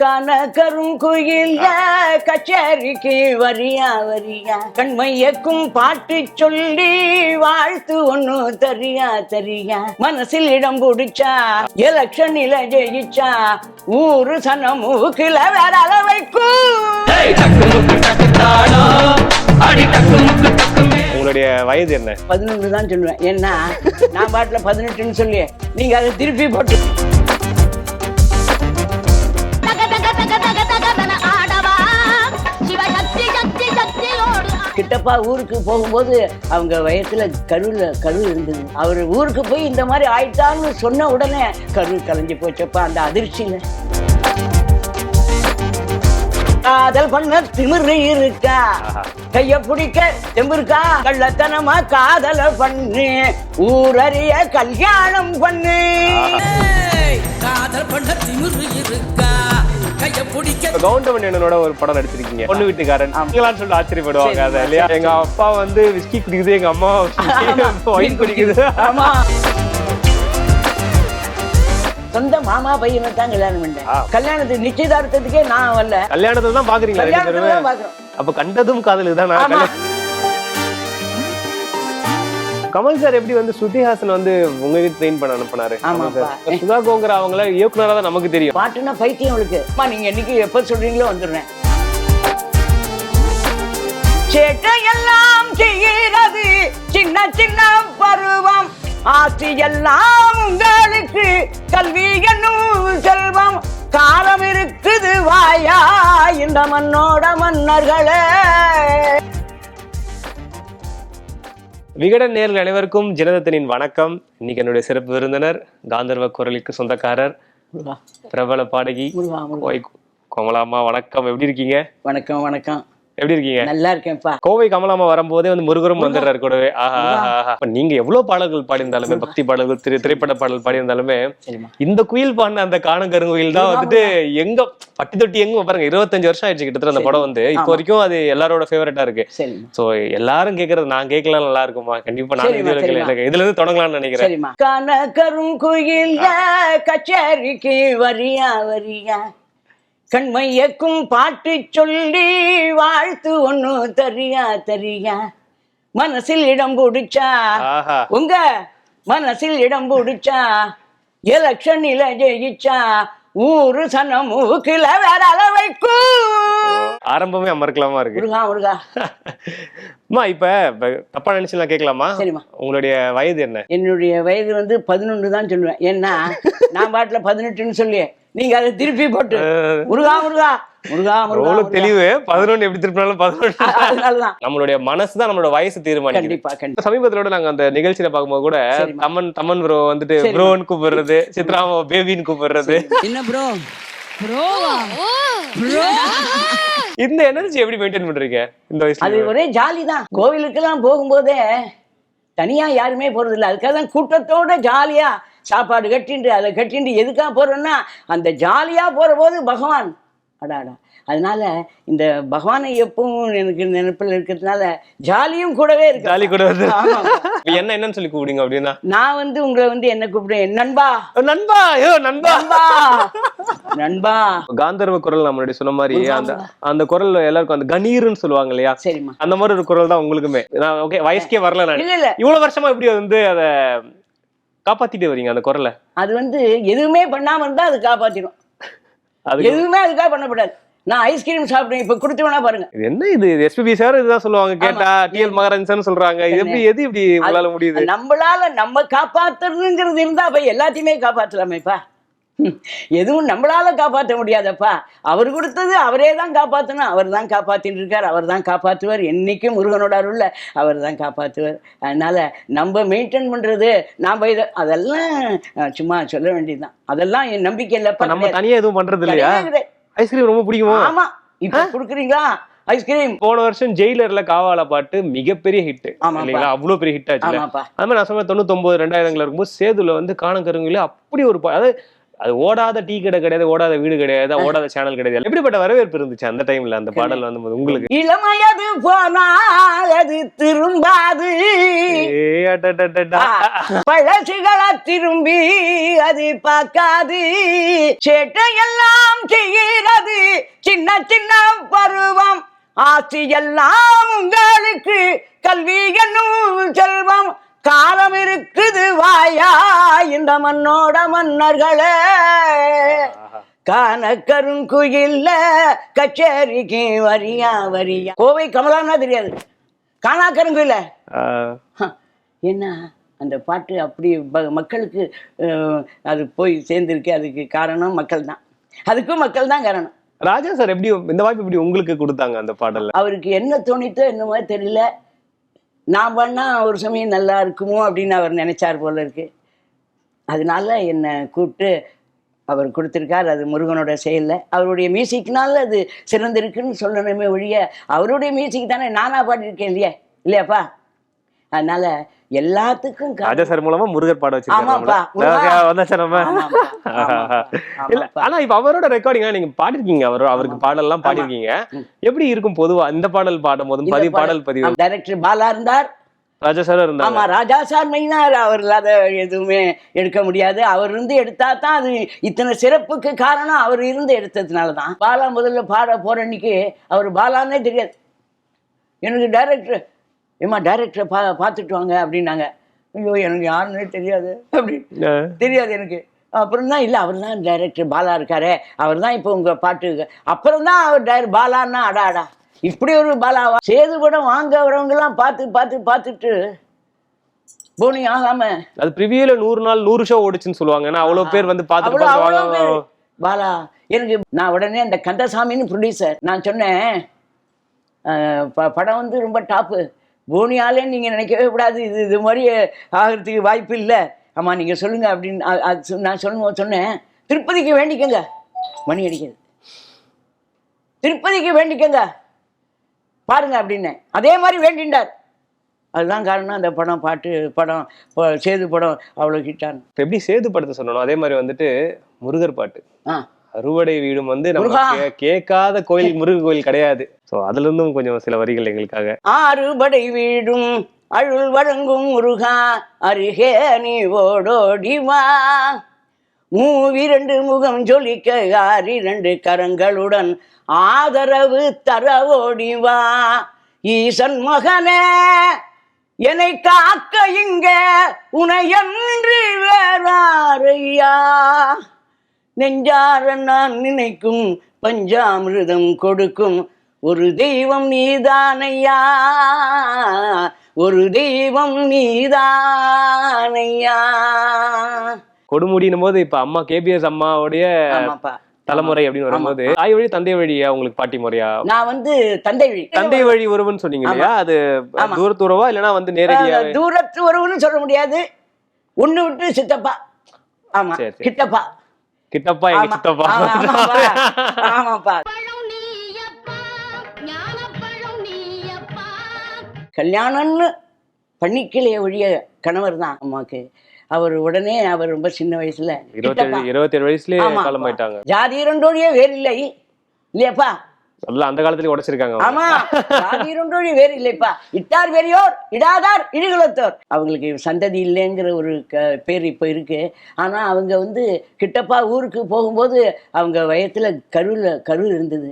கனகருங்குயில் கச்சேரிக்கு வரியா வரியா. கண்மையக்கும் பாட்டு சொல்லி வாழ்த்து ஒண்ணு தரியா தரியா. மனசில் இடம் பிடிச்சா எலக்ஷனில ஜெயிச்சா ஊரு சனமூக்கில வேற வைக்கும் உங்களுடைய வயது என்ன? பதினொன்று தான் சொல்லுவேன். ஏன்னா நான் பாட்டில் பதினெட்டுன்னு சொல்லி நீங்க அதை திருப்பி போட்டு கிட்டப்பா ஊருக்கு போகும்போது அவங்க வயசுல கருவில் கரு இருந்தது. அவர் ஊருக்கு போய் இந்த மாதிரி ஆயிட்டான்னு சொன்ன உடனே கரு கலைஞ்சு போச்சப்பா அந்த அதிர்ச்சியில. காதல் பண்ண திமிரு இருக்கா? கைய பிடிக்க தெம்பு இருக்கா? கள்ளத்தனமா காதல பண்ணு. ஊரறிய கல்யாணம் பண்ணு. காதல் பண்ண திமிரு இருக்கா? கவுண்டமணி அண்ணனோட ஒரு படம் நடிச்சிருக்கீங்க. பொண்ணு வீட்டுக்காரன். நீங்களான்னு சொல்லி ஆச்சரியப்படுவாங்க அதை இல்லையா? எங்க அப்பா வந்து விஸ்கி குடிக்குது எங்க அம்மா ஒயின் குடிக்குது ஆமா. சொந்த மாமா பையனை தான் கல்யாணம் பண்ணேன். கல்யாணத்துக்கு நிச்சயதார்த்தத்துக்கே நான் வரல. கல்யாணத்தை தான் பாக்குறீங்களா அப்ப கண்டதும் காதலுக்கு தான்? ஆமா. கமல் சார் எப்படி வந்து ஸ்ருதிஹாசன் வந்து உங்களுக்கு ட்ரெயின் பண்ண அனுப்புனாரு. இப்ப சுதா கோங்கர் அவங்கள இயக்குனரா தான் நமக்கு தெரியும். பாட்டுனா பைத்தியம் அவளுக்கு. அம்மா நீங்க என்னைக்கு எப்ப சொல்றீங்களோ வந்துடுறேன். சேட்டையெல்லாம் செய்கிறது. சின்ன சின்ன பருவம். ஆசி எல்லாம் உங்களுக்கு கல்வி என்னும் செல்வம். காலம் இருக்குது வாயா. இந்த மண்ணோட மன்னர்களே. விகடன் நேர்கள் அனைவருக்கும் ஜனதத்தனின் வணக்கம். இன்னைக்கு என்னுடைய சிறப்பு விருந்தினர் காந்தர்வ குரலுக்கு சொந்தக்காரர் பிரபல பாடகி கோமலாமா வணக்கம். எப்படி இருக்கீங்க? வணக்கம் வணக்கம். எப்படி இருக்கீங்க? நல்லா இருக்கேன்ப்பா. கோவை கமலாமா வரும்போதே வந்து முருகரும் வந்துடுறாரு கூடவே. ஆஹா நீங்க எவ்வளவு பாடல்கள் பாடியிருந்தாலுமே பக்தி பாடல்கள் திரை திரைப்பட பாடல் பாடியிருந்தாலுமே இந்த குயில் பாடின அந்த காணங்கருங்குயில் தான் வந்துட்டு எங்க பட்டி தொட்டி எங்க பாருங்க இருபத்தஞ்சு வருஷம் ஆயிடுச்சு கிட்டத்தட்ட அந்த படம் வந்து. இப்போ. வரைக்கும் அது எல்லாரோட ஃபேவரட்டா இருக்கு. சோ எல்லாரும் கேக்குறது நான் கேட்கலாம் நல்லா இருக்குமா கண்டிப்பா நான் இதுல. இதுல இருந்து தொடங்கலாம்னு நினைக்கிறேன். சரிம்மா. கனகருங்குயில் கச்சேரிக்கு வரியா வரியா. கண்மையக்கும் பாட்டு சொல்லி வாழ்த்து ஒண்ணு தரியா தரியா. மனசில் இடம் பிடிச்சா. உங்க மனசில் இடம் பிடிச்சா. எலக்ஷனில ஜெயிச்சா. ஊரு சனமூக்கில வேற வைக்கும். ஆரம்பமே அமர்க்கலாமா இருக்கு. முருகா முருகா. அம்மா இப்ப தப்பா நினைச்சு நான் கேட்கலாமா? சரிம்மா. உங்களுடைய வயது என்ன? என்னுடைய வயது வந்து பதினொன்று தான் சொல்லுவேன். ஏன்னா நான் பாட்டுல பதினெட்டுன்னு சொல்லி நீங்க அதை திருப்பி போட்டு. முருகா முருகா. முருகா முருகா. தெளிவு. பதினொன்னு எப்படி திருப்பினாலும் பதினொன்று அதனாலதான். நம்மளுடைய மனசு தான் நம்மளோட வயசு தீர்மானிக்குது. கண்டிப்பா கண்டிப்பா. நாங்க அந்த நிகழ்ச்சியில பார்க்கும்போது கூட. தமன் தமன் ப்ரோ வந்துட்டு. ப்ரோன்னு கூப்பிடுறது சித்ராம பேபின்னு கூப்பிடுறது. என்ன ப்ரோ இந்த எனர்ஜி எப்படி மெயின்டைன் பண்றீங்க இந்த அது வயசுல ஒரே ஜாலி தான். கோவிலுக்கெல்லாம் போகும்போதே தனியா யாருமே போறது இல்லை அதுக்காக தான் கூட்டத்தோட ஜாலியா சாப்பாடு கட்டிண்டு அதை கட்டிண்டு எதுக்காக போறோம்னா அந்த ஜாலியா போற போது பகவான். அடாடா. அதனால இந்த பகவானை எப்பவும் எனக்கு நினைப்பில் இருக்கிறதுனால ஜாலியும் கூடவே இருக்கு. ஜாலி கூட வருது என்ன என்னன்னு சொல்லி கூப்பிடுங்க அப்படின்னா. நான் வந்து உங்களை வந்து என்ன கூப்பிடுவேன்? நண்பா. நண்பா. ஐயோ நண்பா. நண்பா. நண்பா. காந்தர்வ குரல் நம்ம முன்னாடி சொன்ன மாதிரி அந்த. அந்த குரல் எல்லாருக்கும் அந்த கணீர்னு சொல்லுவாங்க இல்லையா? சரிம்மா. அந்த மாதிரி ஒரு குரல் தான் உங்களுக்குமே. நான் ஓகே வயசுக்கே வரல நான். இல்ல இல்ல. இவ்வளவு வருஷமா எப்படி வந்து அத காப்பாத்திட்டு வரீங்க அந்த குரலை. அது வந்து எதுவுமே பண்ணாம இருந்தா அது காப்பாத்திடும் அது எதுவுமே அதுக்காக பண்ணக்கூடாது. நான் ஐஸ்கிரீம் சாப்பிட்டேன் இப்ப கொடுத்து வேணா பாருங்க. இது என்ன இது? எஸ்பிபி சார் இதுதான் சொல்லுவாங்க கேட்டா டிஎல் மகாராஜன் சொல்றாங்க. இது எப்படி எது இப்படி உங்களால முடியுது? நம்மளால நம்ம காப்பாத்துறதுங்கிறது இருந்தா அப்ப எல்லாத்தையுமே காப்பாத்தலாமேப்பா. எதுவும் நம்மளால காப்பாற்ற முடியாதப்பா. அவர் கொடுத்தது அவரே தான் காப்பாற்றணும் அவர் தான் காப்பாத்தின்னு இருக்கார் அவர் தான் காப்பாற்றுவார். என்னைக்கும் முருகனோட அருள்ல அவர் தான் காப்பாற்றுவார். அதனால நம்ம மெயின்டைன் பண்றது நாம இதை அதெல்லாம் சும்மா சொல்ல வேண்டியதுதான். அதெல்லாம் என் நம்பிக்கை இல்லப்பா. நம்ம தனியா எதுவும் பண்றது இல்லையா. ஐஸ்கிரீம் ரொம்ப பிடிக்குமா? ஆமா. இப்ப குடுக்குறீங்களா? ஐஸ்கிரீம் போன வருஷம் ஜெயிலர்ல காவால பாட்டு மிகப்பெரிய ஹிட். இல்லைங்களா? அவ்வளவு பெரிய ஹிட் ஆச்சு அது மாதிரி நான் சொன்ன தொண்ணூத்தொன்பது ரெண்டாயிரங்கள இருக்கும்போது சேதுல வந்து காணக்கருங்களே அப்படி ஒரு அதாவது அது ஓடாத டீ கடை கிடையாது ஓடாத வீடு கிடையாது ஓடாத சேனல் கிடையாது. எப்படிப்பட்ட வரவேற்பு இருந்துச்சு அந்த டைம்ல அந்த பாடல் வந்து உங்களுக்கு? இளமையது போனால் அது திரும்பாது. பழசுகளை திரும்பி அது பார்க்காது. சேட்டையெல்லாம் செய்கிறது சின்ன சின்ன பருவம். ஆசி எல்லாம் உங்களுக்கு கல்வி என்னும் செல்வம். காலம் இருக்குது வாயா இந்த மண்ணோட மன்னர்களே. காண கருங்குயில்ல கச்சேரிக்கு வரியா வரியா. கோவை கமலான்னா தெரியாது. காணா ஹ, என்ன? அந்த பாட்டு அப்படி மக்களுக்கு அது போய் சேர்ந்துருக்கு அதுக்கு காரணம் மக்கள் தான் அதுக்கும் மக்கள் தான் காரணம். ராஜா சார் எப்படி இந்த வாய்ப்பு எப்படி உங்களுக்கு கொடுத்தாங்க அந்த பாடல்ல? அவருக்கு என்ன தோணித்தோ என்னமோ தெரியல. நான் பண்ணால் ஒரு சமயம் நல்லா இருக்குமோ அப்படின்னு அவர் நினைச்சார் போல இருக்கு. அதனால என்னை கூப்பிட்டு அவர் கொடுத்துருக்கார். அது முருகனோட செயலில். அவருடைய மியூசிக்னால அது சிறந்திருக்குன்னு சொல்லணுமே ஒழிய அவருடைய மியூசிக் தானே நானாக பாடியிருக்கேன் இல்லையா? இல்லையாப்பா? அதனால எல்லாத்துக்கும் ராஜா சார் மூலமா முருகர் பாட வச்சிருக்காங்க. ஆனா இப்ப அவரோட ரெக்கார்டிங் நீங்க பாடிருக்கீங்க. அவர் அவருக்கு பாடல்லாம் பாடிருக்கீங்க. எப்படி இருக்கும் பொதுவா? இந்த பாடல் பாடும் போதும் பதிவு பாடல். பாடல் பதிவு. டைரக்டர் பாலா இருந்தார். ராஜா சார் இருந்தாங்க ஆமா ராஜா சார் அவர் இல்லாத எதுவுமே எடுக்க முடியாது. அவர் இருந்து எடுத்தா தான் அது இத்தனை சிறப்புக்கு காரணம் அவர் இருந்து எடுத்ததுனால தான். பாலா முதல்ல பாட போற அன்னைக்கு அவர் பாலான்னே தெரியாது. எனக்கு டைரக்டர் ஏமா டைரக்டரை பா பார்த்துட்டு வாங்க அப்படின்னாங்க. ஐயோ எனக்கு யாருன்னே தெரியாது. அப்படி தெரியாது எனக்கு. அப்புறம் தான் இல்லை அவர் தான் டைரக்டர் பாலா இருக்காரே. அவர் தான் இப்போ உங்கள் பாட்டு அப்புறம் தான் அவர் டைர பாலான்னா அடா அடா. இப்படி ஒரு பாலாவா? சேது படம் வாங்க வரவங்கெல்லாம் பார்த்து பார்த்து பார்த்துட்டு போனி ஆகாம. அது ப்ரிவியூல நூறு நாள் நூறு ஷோ ஓடுச்சுன்னு சொல்லுவாங்க. ஏன்னா அவ்வளவு பேர் வந்து பாத்துட்டு அவ்வளோ அவ்வளோ பார்த்து பேர். பாலா எனக்கு நான் உடனே அந்த கந்தசாமின்னு ப்ரொடியூசர் நான் சொன்னேன் படம் வந்து ரொம்ப டாப்பு போனியாலே நீங்கள் நினைக்கவே கூடாது. இது இது மாதிரி ஆகிறதுக்கு வாய்ப்பு இல்லை. ஆமாம் நீங்கள் சொல்லுங்கள் அப்படின்னு அது நான் சொல்லுங்க சொன்னேன். திருப்பதிக்கு வேண்டிக்கங்க. மணி அடிக்குது. திருப்பதிக்கு வேண்டிக்கங்க. பாருங்க அப்படின்னேன் அதே மாதிரி வேண்டிண்டார். அதுதான் காரணம். அந்த படம் பாட்டு படம் சேது படம் அவ்வளோ இப்ப எப்படி சேது படத்தை சொன்னோம் அதே மாதிரி வந்துட்டு முருகர் பாட்டு. ஆ. அறுவடை வீடும் வந்து நம்ம கேட்காத கோயில் முருகன் கோயில் கிடையாது. சோ அதுல இருந்தும் கொஞ்சம் சில வரிகள் எங்களுக்காக. ஆறுபடை வீடும் அருள் வழங்கும் முருகா அருகே நீ ஓடோடி வா. மூவிரண்டு முகம் ஜொலிக்க ஆறிரண்டு கரங்களுடன் ஆதரவு தர ஓடி வா. ஈசன் மகனே என்னை காக்க இங்க உனையன்றி வேறாரையா. நெஞ்சார நான் நினைக்கும் பஞ்சாமிர்தம் கொடுக்கும். ஒரு தெய்வம் நீதானையா? ஒரு தெய்வம் நீதானையா? கொடுமுடினும் போது இப்ப அம்மா கேபிஎஸ் அம்மாவுடைய தலைமுறை அப்படின்னு வரும்போது தாய் வழி தந்தை வழியா உங்களுக்கு பாட்டி முறையா? நான் வந்து தந்தை வழி. தந்தை வழி உறவுன்னு சொன்னீங்க இல்லையா? அது. தூரத்து உறவா இல்லைன்னா வந்து நேரடியா தூரத்து உறவுன்னு சொல்ல முடியாது. ஒண்ணு விட்டு சித்தப்பா. ஆமா. கிட்டப்பா. கிட்டப்பா எங்க. சித்தப்பா ஆமா, ஆமாப்பா. கல்யாணம்னு பண்ணிக்கலைய ஒழிய கணவர் தான் அம்மாக்கு அவர் உடனே அவர் ரொம்ப சின்ன வயசுல இருபத்தேழு கிட்டப்பா. இருபத்தேழு வயசுலயே. காலமாயிட்டாங்க ஜாதி இரண்டோழிய வேறில்லை இல்லையாப்பா நல்லா அந்த காலத்துல உடைச்சிருக்காங்க. ஆமா. ஜாதி இரண்டோழிய வேறு இல்லைப்பா. இட்டார் பெரியோர் இடாதார் இடிகுலத்தோர். அவங்களுக்கு சந்ததி இல்லைங்கிற ஒரு பேர் இப்போ இருக்கு. ஆனா அவங்க வந்து கிட்டப்பா ஊருக்கு போகும்போது அவங்க வயத்துல கருவில் கரு இருந்தது.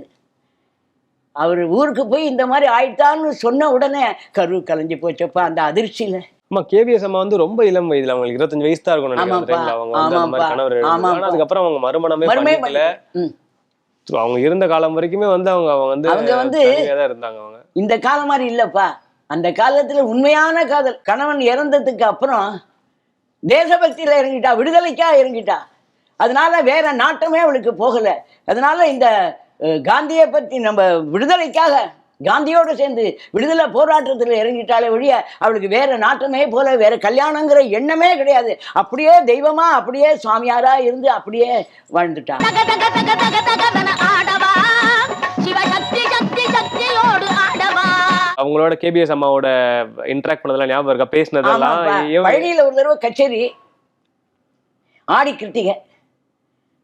அவர் ஊருக்கு போய் இந்த மாதிரி ஆயிட்டான்னு சொன்ன உடனே கரு கலைஞ்சு போச்சப்பா அந்த அதிர்ச்சியில. ஆமா கேபிஎஸ் அம்மா வந்து ரொம்ப இளம் வயதுல அவங்களுக்கு இருபத்தஞ்சு வயசு தான் அவங்க வந்து அந்த மாதிரி. கணவர் ஆமாப்பா. அதுக்கப்புறம் அவங்க மறுமணமே So, அவங்க இருந்த காலம் வரைக்குமே வந்து அவங்க அவங்க வந்து அவங்க வந்து- இருந்தாங்க அவங்க. இந்த காலம் மாதிரி இல்லப்பா. அந்த காலத்துல உண்மையான காதல் கணவன் இறந்ததுக்கு அப்புறம் தேசபக்தியில இறங்கிட்டா விடுதலைக்கா இறங்கிட்டா. அதனால வேற நாட்டமே அவளுக்கு போகல. அதனால இந்த காந்தியை பத்தி நம்ம விடுதலைக்காக காந்தியோட சேர்ந்து விடுதலை போராட்டத்தில் இறங்கிட்டாலே ஒழிய அவளுக்கு வேற நாட்டமே போல வேற கல்யாணங்கிற எண்ணமே கிடையாது. அப்படியே தெய்வமா அப்படியே சுவாமியாரா இருந்து அப்படியே வாழ்ந்துட்டா தக தக தக தக தகதன ஆடவா? சிவசக்தி சக்தி சக்தியோடு ஆடவா? அவங்களோட கேபிஎஸ் அம்மாவோட இன்டராக்ட் பண்ணதெல்லாம் ஞாபகம் இருக்கா? பேசினதெல்லாம் பழனியில ஒரு தடவை கச்சேரி ஆடி கிருத்திகை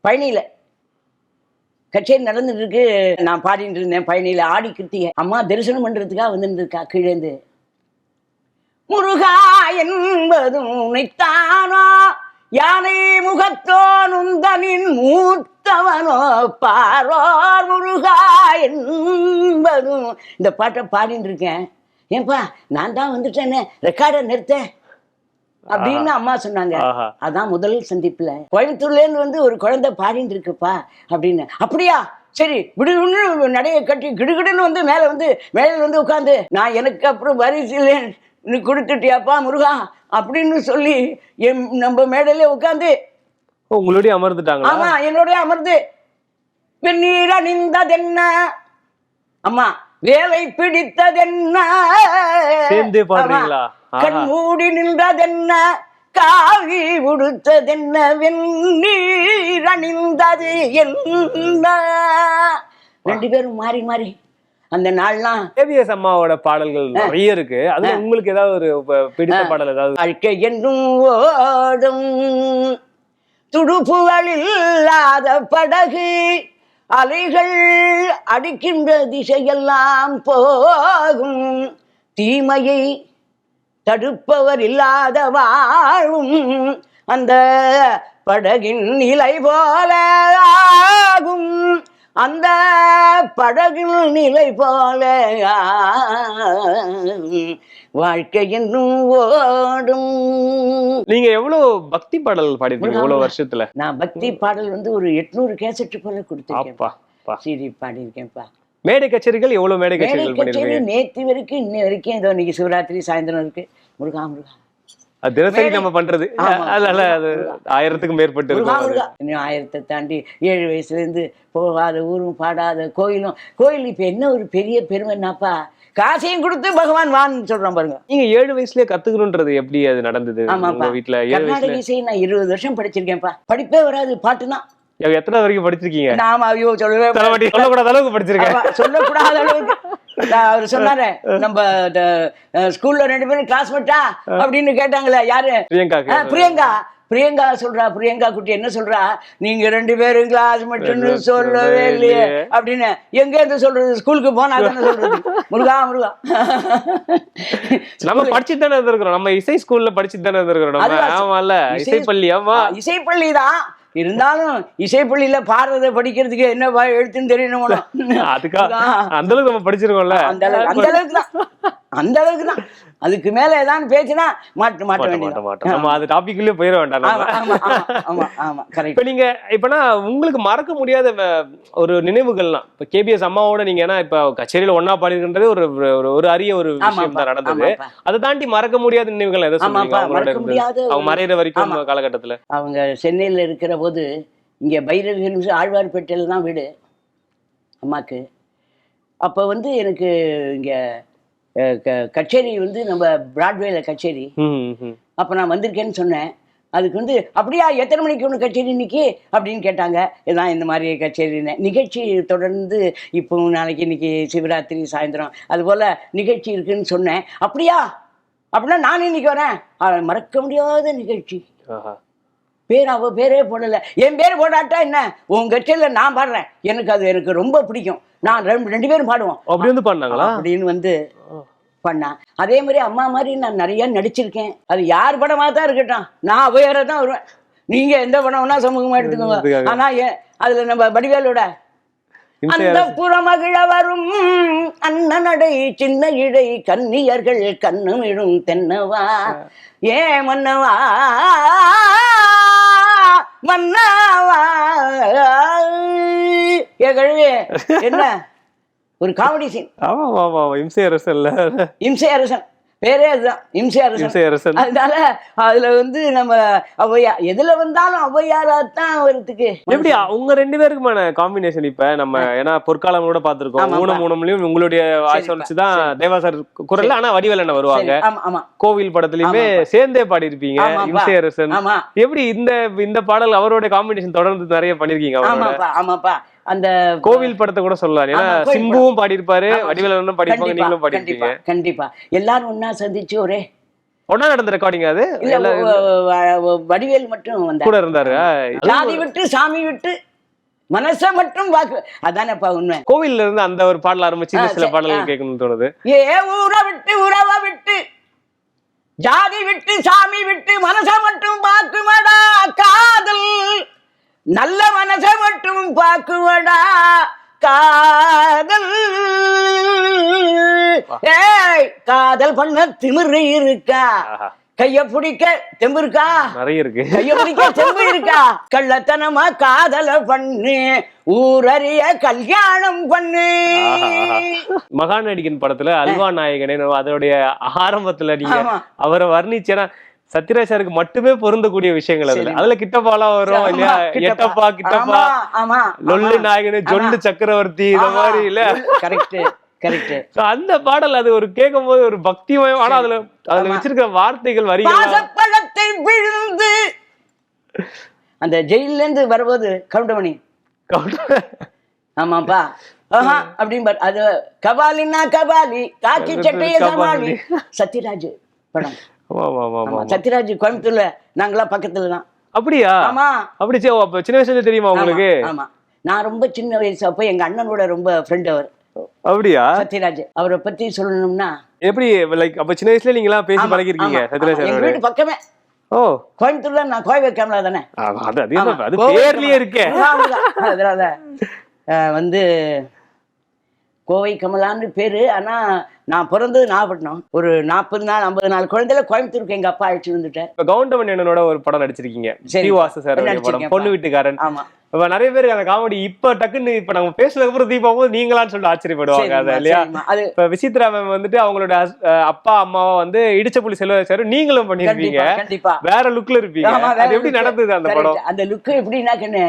பழனியில. கச்சேரி நடந்துட்டு இருக்கு நான் பாடிட்டு இருந்தேன் பழனியில ஆடி கிருத்திகை. அம்மா தரிசனம் பண்றதுக்காக வந்துட்டு இருக்கா கீழேந்து. முருகா என்பதும் உனைத்தானோ? யானை முகத்தோன் உந்தனின் மூத்தவனோ? பாரோர் முருகா என்பதும். இந்த பாட்டை பாடிட்டு இருக்கேன் ஏன்பா நான் தான் வந்துட்டேனே. ரெக்கார்டை நிறுத்தேன். அப்படின்னு அம்மா சொன்னாங்க. அதான் முதல் சந்திப்புல. கோயம்புத்தூர்ல இருந்து வந்து ஒரு குழந்தை பாடிட்டு இருக்குப்பா அப்படின்னு. அப்படியா? சரி விடுன்னு நடைய கட்டி கிடுகிடுன்னு வந்து மேல வந்து மேல வந்து உட்காந்து நான் எனக்கு அப்புறம் வரிசையில் நீ கொடுத்துட்டியாப்பா முருகா அப்படின்னு சொல்லி என் நம்ம மேடையில உட்காந்து உங்களுடைய அமர்ந்துட்டாங்களா? ஆமா என்னோட அமர்ந்து வெந்நீர் அணிந்ததென்ன? அம்மா வேலை பிடித்ததென்ன? சேர்ந்தே பாடுறீங்களா. கண் மூடி நின்றதென்ன? காவி உடுத்ததென்ன வெந்நீர் அணிந்தது என்ன? ரெண்டு பேரும் மாறி மாறி அந்த நாள்லாம் ஏபிஎஸ் அம்மாவோட பாடல்கள் நிறைய இருக்கு. அதுல உங்களுக்கு ஏதாவது ஒரு பிடித்த பாடல் ஏதாவது? வாழ்க்கை என்னும் ஓடும். துடுப்புகளில் இல்லாத படகு. அலைகள் அடிக்கின்ற திசையெல்லாம் போகும். தீமையை தடுப்பவர் இல்லாத வாழும் அந்த படகின் நிலை போல ஆகும். அந்த படகின் நிலை போல வாழ்க்கை என்னும் ஓடும். நீங்க எவ்வளவு பக்தி பாடல் பாடிருக்கீங்க எவ்வளவு வருஷத்துல? நான் பக்தி பாடல் வந்து ஒரு எட்நூறு கேசட்டு போல அப்பா. சரி பாடியிருக்கேன்ப்பா. மேடை கச்சேரிகள் எவ்வளவு மேடை கச்சேரிகள் கச்சேரி நேத்து வரைக்கும் இன்ன வரைக்கும் இதோ இன்னைக்கு சிவராத்திரி சாயந்தரம் இருக்கு. முருகா முருகா. அது தினசரி நம்ம பண்றது. அதனால அது ஆயிரத்துக்கும் மேற்பட்டு இருக்கும் ஆயிரத்தை தாண்டி ஏழு வயசுல இருந்து போகாத ஊரும் பாடாத கோயிலும். கோயில் இப்ப என்ன ஒரு பெரிய பெருமைன்னாப்பா காசையும் கொடுத்து பகவான் வான்னு சொல்றான் பாருங்க. நீங்க ஏழு வயசுலயே கத்துக்கணும்ன்றது எப்படி அது நடந்தது ஆமாப்பா. ஏழு கர்நாடக இசை நான் இருபது வருஷம் படிச்சிருக்கேன்ப்பா. படிப்பே வராது பாட்டு தான் எத்தனை வரைக்கும் படிச்சிருக்கீங்க? நாம ஐயோ சொல்லவே சொல்லக்கூடாத அளவுக்கு படிச்சிருக்கேன். சொல்லக்கூடாத அளவுக்கு. நான் அவர் சொன்னாரு நம்ம ஸ்கூல்ல ரெண்டு பேரும் கிளாஸ்மேட்டா அப்படின்னு கேட்டாங்களே யாரு? பிரியங்காக்கு ஆ, பிரியங்கா. பிரியங்கா சொல்றா பிரியங்கா குட்டி என்ன சொல்றா? நீங்க ரெண்டு பேரும் கிளாஸ்மேட்னு சொல்லவே இல்லையே. அப்படின்னு எங்க இருந்து சொல்றது? ஸ்கூலுக்கு போனா தானே சொல்றது? முருகா முருகா. நம்ம படிச்சுட்டு தானே இருந்திருக்கிறோம். நம்ம இசை ஸ்கூல்ல படிச்சுட்டு தானே இருந்திருக்கிறோம். நம்ம ஆமால இசை- இசைப்பள்ளி ஆமா. இசைப்பள்ளி தான். இருந்தாலும் இசைப்பள்ளியில பாடுறதை படிக்கிறதுக்கு என்ன வ- எழுத்துன்னு தெரியணும் அதுக்கா அந்த அளவுக்கு நம்ம படிச்சிருக்கோம்ல. அந்த அளவுக்கு அந்த அளவுக்கு தான். அந்த அளவுக்கு தான். அதுக்கு மேல ஏதாவது பேசினா மாட்டு மாட்ட வேண்டியது நம்ம அது டாபிக்லயே போயிட வேண்டாம் ஆமா ஆமா கரெக்ட் இப்ப நீங்க இப்பனா உங்களுக்கு மறக்க முடியாத ஒரு நினைவுகள்லாம். இப்ப கேபிஎஸ் அம்மாவோட நீங்க ஏன்னா இப்ப கச்சேரியில ஒன்னா பாடிருக்கின்றது ஒரு ஒரு- ஒரு அரிய ஒரு விஷயம் தான் நடந்தது. அதை தாண்டி மறக்க முடியாத நினைவுகள் எதை சொல்லுவீங்க ஆமாப்பா, அவங்களோட அவங்க மறையிற வரைக்கும். காலகட்டத்துல? அவங்க சென்னையில் இருக்கிற போது இங்கே பைரவி ஹில்ஸ் ஆழ்வார்பேட்டையில் தான் வீடு அம்மாக்கு. அப்போ வந்து எனக்கு இங்கே கச்சேரி வந்து நம்ம பிராட்வேல கச்சேரி. அப்போ நான் வந்திருக்கேன்னு சொன்னேன். அதுக்கு வந்து அப்படியா எத்தனை மணிக்கு ஒன்று கச்சேரி இன்னைக்கு? அப்படின்னு கேட்டாங்க. இதான் இந்த மாதிரி கச்சேரின்னு நிகழ்ச்சி தொடர்ந்து இப்போ நாளைக்கு இன்னைக்கு சிவராத்திரி சாயந்தரம் அதுபோல் நிகழ்ச்சி இருக்குன்னு சொன்னேன். அப்படியா? அப்படின்னா நான் இன்னைக்கு வரேன். மறக்க முடியாத நிகழ்ச்சி. ஆஹா. பேர் அவ பேரே போடல. என் பேர் போடாட்டா என்ன? உன் கட்சியில் நான் பாடுறேன். எனக்கு அது எனக்கு ரொம்ப பிடிக்கும். நான் ரெண்டு ரெண்டு பேரும் பாடுவோம். அப்படி வந்து அப்படின்னு வந்து பண்ணா. அதே மாதிரி அம்மா மாதிரி நான் நிறைய நடிச்சிருக்கேன். அது யார் படமா தான் இருக்கட்டும். நான் அவையார தான் வருவேன். நீங்க எந்த படம்னா சமூகமா எடுத்துக்கோங்க. ஆனா அதுல நம்ம வடிவேலோட அந்த புறமகிழ வரும் அண்ணனடை சின்ன இடை கன்னியர்கள் கண்ணுமிடும் தென்னவா? ஏ மன்னவா? மன்னவா ஏ கழுவி என்ன? ஒரு காமெடி சீன். ஆமா ஆமா ஆமா இம்சை அரசன்ல இம்சை அரசன். பேரே அதுதான். அதனால அதுல வந்து நம்ம ஔவையா எதுல வந்தாலும் ஔவையாரா தான் வரதுக்கு எப்படி உங்க ரெண்டு பேருக்குமான காம்பினேஷன் இப்ப? நம்ம ஏன்னா பொற்காலம் கூட பாத்திருக்கோம். ஊனம் ஊனம்லயும் உங்களுடைய வாய்ஸ் வச்சுதான் தேவாசர் குரல்ல. ஆனா வடிவேல் என்ன வருவாங்க கோவில் படத்துலயுமே சேர்ந்தே பாடி இருப்பீங்க ஆமாப்பா. இம்சை அரசன். ஆமா. எப்படி இந்த இந்த பாடல் அவரோட காம்பினேஷன் தொடர்ந்து நிறைய பண்ணிருக்கீங்க ஆமாப்பா ஆமாப்பா. அந்த கோவில் படத்தை கூட சொல்லலாம். ஏன்னா சிம்புவும் பாடியிருப்பாரு. வடிவேலனும் பாடியிருப்பாங்க கண்டிப்பா நீங்களும் கண்டிப்பா பாடிருப்பீங்க கண்டிப்பா. எல்லாரும் ஒண்ணா சந்திச்சு ஒரே ஒன்னா நடந்த ரெக்கார்டிங் அது? வடிவேல் மட்டும் வந்தார். கூட இருந்தாரு. ஜாதி விட்டு சாமி விட்டு மனச மட்டும் வாக்கு. அதானப்பா உண்மை. கோவில்ல இருந்து அந்த ஒரு பாடல் ஆரம்பிச்சு சில பாடல்கள். கேட்கணும்னு தோணுது. ஏ ஊரை விட்டு உறவை விட்டு ஜாதி விட்டு சாமி விட்டு மனச மட்டும் பாக்குமடா காதல். நல்ல மனச மட்டும் பாக்குவடா காதல். ஏய் காதல் பண்ண திமிரு இருக்கா. கைய பிடிக்க தெம்பு இருக்கா? நிறைய இருக்கு. கைய பிடிக்க தெம்பு இருக்கா? கள்ளத்தனமா காதல பண்ணு ஊரறிய கல்யாணம் பண்ணு. மகாநடிகன் படத்துல அல்வா நாயகனே அதோடைய ஆரம்பத்துல நீங்க. அவரை வர்ணிச்சேன்னா சத்யராஜ் சாருக்கு மட்டுமே பொருந்தக்கூடிய விஷயங்கள் அதுல. அதுல கிட்டப்பாலாம் வரும் இல்லையா? எட்டப்பா கிட்டப்பா. லொல்லு. நாயகனு ஜொல்லு சக்கரவர்த்தி இந்த. மாதிரி இல்ல கரெக்ட் கரெக்ட் அந்த பாடல் அது ஒரு கேட்கும் போது ஒரு பக்திமயம். ஆனா அதுல அதுல. வச்சிருக்கிற வார்த்தைகள் வரிகள் விழுந்து. அந்த ஜெயில இருந்து வரும்போது கவுண்டமணி. ஆமாப்பா. ஆஹா அப்படிம்பார். அது கபாலின்னா கபாலி காக்கி சட்டைய சமாளி. சத்யராஜ் படம். சத்யராஜ் கோயம்புத்தூர்ல நாங்களாம் பக்கத்துல தான் அப்படியா? ஆமா. அப்படி சின்ன வயசுல தெரியுமா உங்களுக்கு? ஆமா, நான் ரொம்ப சின்ன வயசு அப்போ எங்க அண்ணனோட ரொம்ப ஃப்ரெண்ட் அவர். அப்படியா? சத்யராஜ். அவரை பத்தி சொல்லணும்னா எப்படி லைக் அப்ப சின்ன வயசுல நீங்க எல்லாம் பேசி பழகிருக்கீங்க சத்யராஜ். எங்க வீட்டு பக்கமே. ஓ. கோயம்புத்தூர்ல நான் கோவை கேமரா தானே? அது அது பேர்லயே கமலா. இருக்கே. ஆமாதான். அதனால வந்து கோவை கமலான்னு பேரு. ஆனா நான் பிறந்தது நாகப்பட்டினம். ஒரு நாற்பது நாள் ஐம்பது நாள் குழந்தையில கோயம்புத்தூருக்கு எங்க அப்பா அழைச்சு வந்துட்டார். இப்ப கவுண்டமணி அண்ணனோட ஒரு படம் நடிச்சிருக்கீங்க. சரி. ஸ்ரீவாச சார் படம். பொண்ணு வீட்டுக்காரன். ஆமா. இப்ப நிறைய பேர் அந்த காமெடி இப்ப டக்குன்னு இப்ப நம்ம பேசுனதுக்கு அப்புறம் தீபா போது நீங்களான்னு சொல்லிட்டு ஆச்சரியப்படுவாங்க அதை இல்லையா? இப்ப விசித்ரா மேம் வந்துட்டு அவங்களோட அப்பா அம்மாவை வந்து இடிச்ச புள்ளி செல்வ சார் நீங்களும் பண்ணிருப்பீங்க. கண்டிப்பா வேற லுக்ல இருப்பீங்க. அது எப்படி. நடந்தது அந்த. படம்? அந்த லுக்கு எப்படின்னாக்கன்னு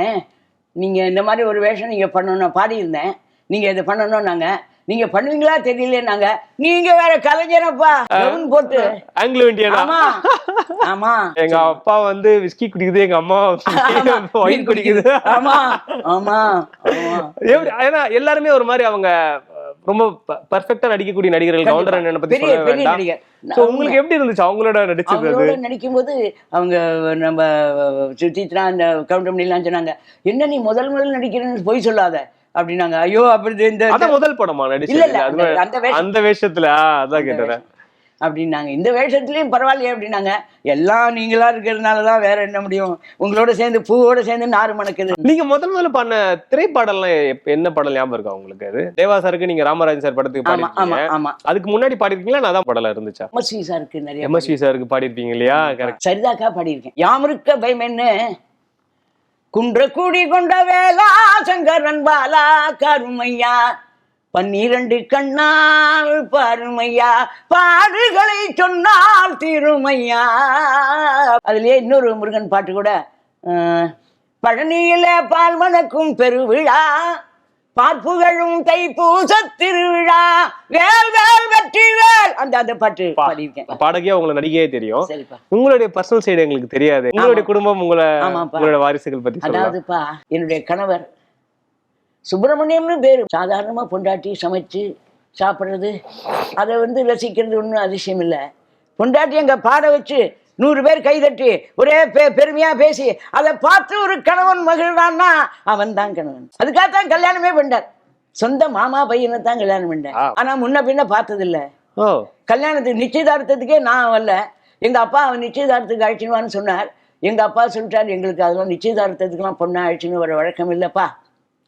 நீங்க இந்த மாதிரி ஒரு வேஷம் நீங்க பண்ணணும் பாடியிருந்தேன். நீங்க இதை பண்ணணும் நாங்க நீங்க பண்ணுவீங்களா தெரியல நாங்க நீங்க வேற கலைஞரப்பா. கவுன் போட்டு. ஆங்கிலோ இந்தியனா? ஆமா. ஆமா. எங்க அப்பா வந்து விஸ்கி குடிக்குது எங்க அம்மா ஒயின் குடிக்குது. ஆமா. ஆமா. ஏன்னா எல்லாருமே ஒரு மாதிரி அவங்க ரொம்ப பர்ஃபெக்ட்டா நடிக்கக்கூடிய நடிகர்கள் கவுண்டர் அண்ணனை பத்தி பெரிய பெரிய நடிகர். So, உங்களுக்கு எப்படி இருந்துச்சு? அவங்களோட நடிச்சது அவங்களோட நடிக்கும்போது அவங்க நம்ம சுச்சித்ரா அந்த கவுண்டமணிலாம் சொன்னாங்க என்ன நீ முதல் முதல் நடிக்கிறேன்னு பொய் சொல்லாத. அப்படின்னாங்க. ஐயோ அப்படி இந்த முதல் படமா அது அந்த- வேஷத்துல அதான் கேட்டேன். அப்படின்னாங்க. இந்த வேஷத்துலயும் பரவாயில்லையே அப்படின்னாங்க. எல்லாம் நீங்களா இருக்கிறதுனால தான் வேற என்ன முடியும்? உங்களோட சேர்ந்து பூவோட சேர்ந்து நாறு மணக்குது. நீங்க முதல் முதல்ல பண்ண திரைப்பாடல்லாம் எப்ப- என்ன படம் ஞாபகம் இருக்கா உங்களுக்கு அது? தேவா சாருக்கு நீங்க ராமராஜன் சார் படத்துக்கு ஆமா ஆமா ஆமா. அதுக்கு முன்னாடி பாடிருக்கீங்களா நான் தான் படம் இருந்துச்சா? எம்எஸ்வி சாருக்கு நிறைய எம்எஸ்வி சாருக்கு பாடிருப்பீங்க இல்லையா? கரெக்ட் சரிதாக்கா பாடியிருக்கேன். யாமிருக்க பயமென்னு குன்றக்குடி கொண்ட வேலா சங்கரன் பாலா கருமையா. பன்னிரண்டு கண்ணால் பாருமையா. பாடுகளை சொன்னால் திருமையா. அதுலயே இன்னொரு முருகன் பாட்டு கூட பழனியில பால் மணக்கும் பெருவிழா. பார்ப்புகளும் தைப்பூச திருவிழா. வேல் வேல் வெற்றி அந்த அந்த பாட்டு பாடியிருக்கேன். பாடகியா உங்களை நடிகையே தெரியும். உங்களுடைய பர்சனல் சைடு எங்களுக்கு தெரியாது. உங்களுடைய குடும்பம் உங்களை. உங்களோட வாரிசுகள் பத்தி அதாவதுப்பா என்னுடைய கணவர் சுப்பிரமணியம்னு பேர். சாதாரணமாக பொண்டாட்டி சமைச்சு சாப்பிட்றது அதை வந்து ரசிக்கிறது ஒன்றும் அதிசயம் இல்லை. பொண்டாட்டி அங்கே பாட வச்சு நூறு பேர் கைதட்டி ஒரே பெ பெருமையாக பேசி அதை பார்த்து ஒரு கணவன் மகிழ்றான்னா அவன் தான் கணவன். அதுக்காகத்தான் கல்யாணமே பண்ணார். சொந்த மாமா பையனை தான் கல்யாணம் பண்ணேன் ஆ. ஆனால் முன்ன பின்ன பார்த்ததில்ல. ஓ. கல்யாணத்துக்கு நிச்சயதார்த்தத்துக்கே நான் வரல. எங்க அப்பா அவன் நிச்சயதார்த்தத்துக்கு அழைச்சினுவான்னு சொன்னார். எங்க அப்பா சொல்லிட்டார் எங்களுக்கு அதெல்லாம் நிச்சயதார்த்தத்துக்குலாம் பொண்ணை அழைச்சின்னு வர வழக்கம் இல்லப்பா.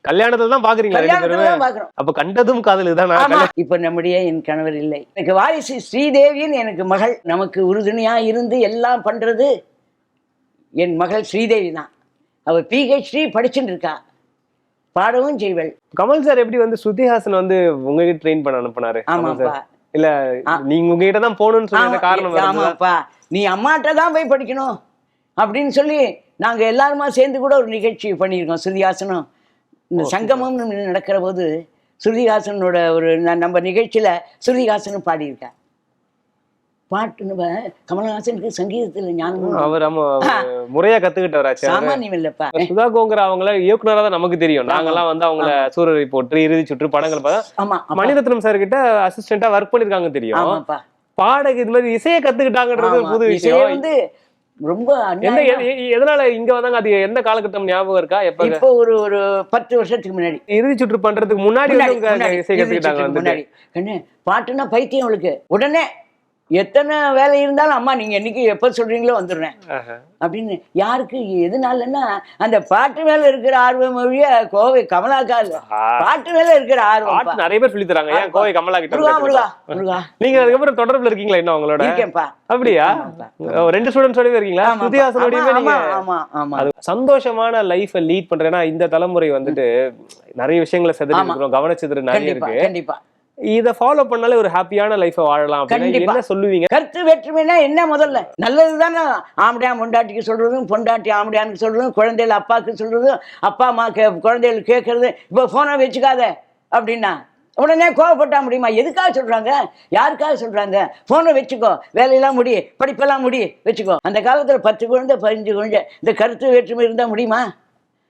கல்யாணத்துல தான் பாக்குறீங்களா அப்ப கண்டதும் காதல் இதுதானா? இப்ப நம்முடைய என் கணவர் இல்லை. எனக்கு வாரிசு ஸ்ரீதேவின்னு எனக்கு மகள். நமக்கு உறுதுணையா இருந்து எல்லாம் பண்றது என் மகள் ஸ்ரீதேவி தான். அவ பிஹெச்டி படிச்சுட்டு இருக்கா. பாடவும் செய்வள். கமல் சார் எப்படி வந்து ஸ்ருதிஹாசன் வந்து உங்ககிட்ட ட்ரெயின் பண்ண அனுப்புனாரு? ஆமாப்பா. சார். இல்ல நீங்க உங்ககிட்ட தான் போகணும்னு ஆமா, காரணம்? ஆமாப்பா. நீ அம்மாட்ட தான் போய் படிக்கணும் அப்படின்னு சொல்லி நாங்க எல்லாருமா சேர்ந்து கூட ஒரு நிகழ்ச்சி பண்ணியிருக்கோம் ஸ்ருதிஹாசனும். இந்த சங்கமம்னு நடக்கிற போது ஸ்ருதிஹாசனோட ஒரு நம்ம நிகழ்ச்சியில ஸ்ருதிஹாசனும் பாடியிருக்கா பாட்டு கமலஹாசனுக்கு சங்கீதத்துல ஞானமும் அவர் முறையா கத்துக்கிட்டவராச்சு. சாமானியம் இல்லப்பா. சுதா கோங்கரா அவங்கள இயக்குனரா தான் நமக்கு தெரியும். நாங்கெல்லாம் வந்து அவங்கள சூரரை போட்டு இறுதி சுற்று படங்கள் பார்த்தா. மணிரத்னம் சார் கிட்ட அசிஸ்டண்டா ஒர்க் பண்ணிருக்காங்க தெரியும். பாடகி இது மாதிரி இசையை கத்துக்கிட்டாங்கன்றது. புது விஷயம். வந்து ரொம்ப எதனால இங்க வந்தாங்க? அது எந்த காலகட்டம் ஞாபகம் இருக்கா? எப்ப? இப்போ ஒரு ஒரு பத்து வருஷத்துக்கு முன்னாடி. இறுதி சுற்று பண்றதுக்கு முன்னாடி முன்னாடி, பாட்டுன்னா பைத்தியம் அவளுக்கு. உடனே எத்தனை வேலை இருந்தாலும் அம்மா நீங்க என்னைக்கு எப்ப சொல்றீங்களோ வந்துடுறேன். அப்படின்னு யாருக்கு எதனாலன்னா அந்த பாட்டு மேல இருக்கிற ஆர்வம் வழிய கோவை கமலாக்கா. பாட்டு மேல இருக்கிற ஆர்வம் பாட்டு நிறைய பேர் சொல்லி தராங்க. ஏன் கோவை கமலா கிட்ட முருகா முருகா. நீங்க அதுக்கப்புறம் தொடர்புல இருக்கீங்களா இன்னும் அவங்களோட? இருக்கேன்ப்பா. அப்படியா? ரெண்டு ஸ்டூடெண்ட்ஸோடவே இருக்கீங்களா. சுதிஹாசனோடயுமே நீங்க ஆமா ஆமா அது சந்தோஷமான லைஃபை லீட் பண்றேன்னா இந்த தலைமுறை வந்துட்டு நிறைய விஷயங்களை செதறி ஆமா. இருக்கிறோம். கவனச்சிதறு நிறைய இருக்கு. கண்டிப்பா. இத ஃபாலோ பண்ணாலே ஒரு ஹாப்பியான லைஃபை வாழலாம். என்ன சொல்லுவீங்க? கருத்து வேற்றுமைனா என்ன முதல்ல? நல்லது தானே ஆம்படியா பொண்டாட்டிக்கு சொல்றதும் பொண்டாட்டி ஆம்படியானுக்கு சொல்றதும் குழந்தைகள் அப்பாவுக்கு சொல்றதும் அப்பா அம்மா கே குழந்தைகள் கேட்கறது இப்போ ஃபோனை வச்சுக்காத அப்படின்னா உடனே கோவப்பட்டா முடியுமா? எதுக்காக சொல்றாங்க? யாருக்காக சொல்றாங்க? ஃபோனை வச்சுக்கோ. வேலையெல்லாம் முடி படிப்பெல்லாம் முடி வச்சுக்கோ. அந்த காலத்துல பத்து குழந்தை பதினஞ்சு குழந்தை இந்த கருத்து வேற்றுமை இருந்தா முடியுமா?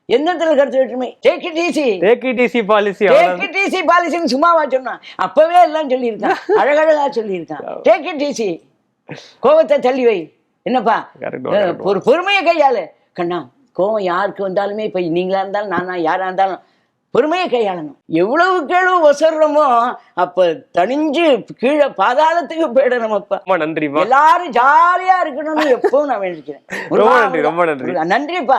எந்த இடத்துல கருத்து வேற்றுமை? Take it easy policy take it easy பாலிசின்னு சும்மாவா சொன்னான். அப்பவே எல்லாம் சொல்லியிருக்கான். அழகழகா சொல்லியிருக்கான். டேக் இட் ஈஸி கோவத்தை தள்ளி வை. என்னப்பா. ஒரு பொறுமையை கையாளு. கண்ணா கோவம் யாருக்கு வந்தாலுமே இப்ப நீங்களா இருந்தாலும் நானா யாரா இருந்தாலும் பொறுமையை கையாளணும். எவ்வளவு கேளு ஒசர்றோமோ அப்ப தணிஞ்சு கீழே பாதாளத்துக்கு போயிடணும் அப்ப ரொம்ப நன்றிமா எல்லாரும் ஜாலியா இருக்கணும்னு எப்பவும் நான் வேண்டிக்கிறேன். ரொம்ப நன்றி, ரொம்ப நன்றி. நன்றிப்பா.